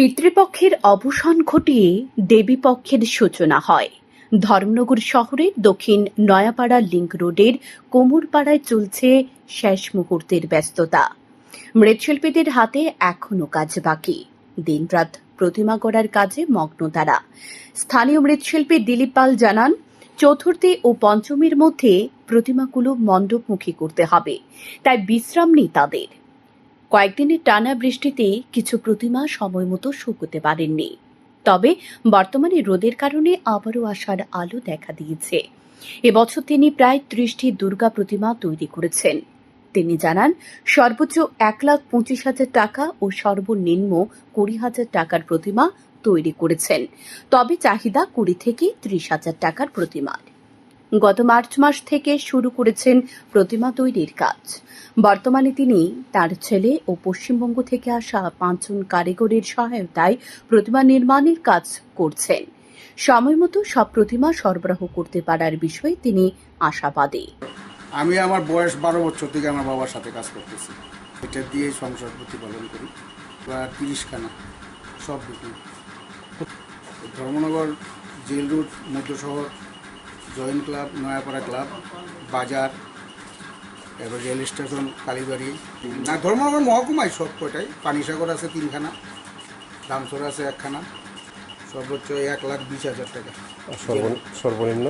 পিতৃপক্ষের অবসান ঘটিয়ে দেবীপক্ষের সূচনা হয়। ধর্মনগর শহরের দক্ষিণ নয়াপাড়া লিংক রোডের কোমরপাড়ায় চলছে শেষ মুহূর্তের ব্যস্ততা। মৃৎশিল্পীদের হাতে এখনও কাজ বাকি। দিনরাত প্রতিমা গড়ার কাজে মগ্ন তারা। স্থানীয় মৃৎশিল্পী দিলীপ পাল জানান, চতুর্থী ও পঞ্চমীর মধ্যে প্রতিমাগুলো মণ্ডপমুখী করতে হবে, তাই বিশ্রাম নেই তাদের। কয়েকদিনের টানা বৃষ্টিতে কিছু প্রতিমা সময় মতো শুকোতে পারেননি। তবে বর্তমানে রোদের কারণে আবারও আসার আলো দেখা দিয়েছে। এবছর তিনি প্রায় ত্রিশটি দুর্গা প্রতিমা তৈরি করেছেন। তিনি জানান, সর্বোচ্চ এক লাখ পঁচিশ হাজার টাকা ও সর্বনিম্ন কুড়ি হাজার টাকার প্রতিমা তৈরি করেছেন। তবে চাহিদা কুড়ি থেকে ত্রিশ হাজার টাকার প্রতিমার গত মার্চ মাস থেকে শুরু করেছেন প্রতিমা তৈরির কাজ। বর্তমানে তিনি তার ছেলে ও পশ্চিমবঙ্গ থেকে আসা পাঁচজন কারিগরের সহায়তায় প্রতিমা নির্মাণের কাজ করছেন। সময় মতো সব প্রতিমা সরবরাহ করতে পারার বিষয়ে তিনি আশাবাদী। আমি আমার বয়স বারো বছর থেকে আমার বাবার সাথে কাজ করতেছি। এটা দিয়ে সংসার প্রতিপালন করি। প্রায় তিরিশখানা, সব ধর্মনগর, জেল রোড মধ্য শহর জয়েন ক্লাব নয়াপাড়া ক্লাব বাজার এবার রেল স্টেশন কালীবাড়ি। না ধর্মনগর মহকুমায় সব কটাই পানিসাগর আছে তিনখানা দামসর আছে একখানা। সর্বোচ্চ এক লাখ বিশ হাজার টাকা। সর্বনিম্ন?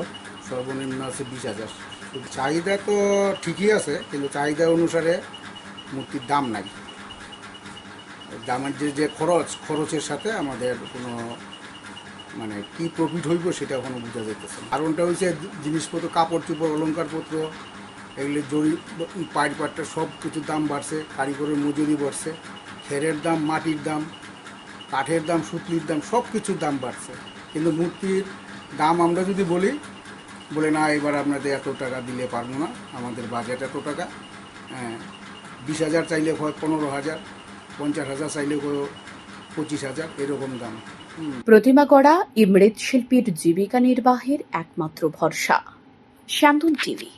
সর্বনিম্ন আছে বিশ হাজার। চাহিদা তো ঠিকই আছে কিন্তু চাহিদা অনুসারে মূর্তির দাম নাই। দামের যে যে খরচ খরচের সাথে আমাদের কোনো মানে কি প্রফিট হইব সেটা এখনও বোঝা যাইতেছে কারণটা হচ্ছে জিনিসপত্র কাপড় চোপড় অলঙ্কারপত্র এগুলি জরি পাইট পাটটা সব কিছুর দাম বাড়ছে, কারিগরের মজুরি বাড়ছে, খেরের দাম, মাটির দাম, কাঠের দাম সুতলির দাম সব কিছুর দাম বাড়ছে। কিন্তু মূর্তির দাম আমরা যদি বলি, বলে না, এবার আপনাদের এত টাকা দিলে পারব না, আমাদের বাজেট এত টাকা হ্যাঁ বিশ হাজার চাইলে হয় পনেরো হাজার, পঞ্চাশ হাজার চাইলে পঁচিশ হাজার এরকম দাম। প্রতিমা গড়া এই মৃৎশিল্পীর জীবিকা নির্বাহের একমাত্র ভরসা শ্যামদন টিভি।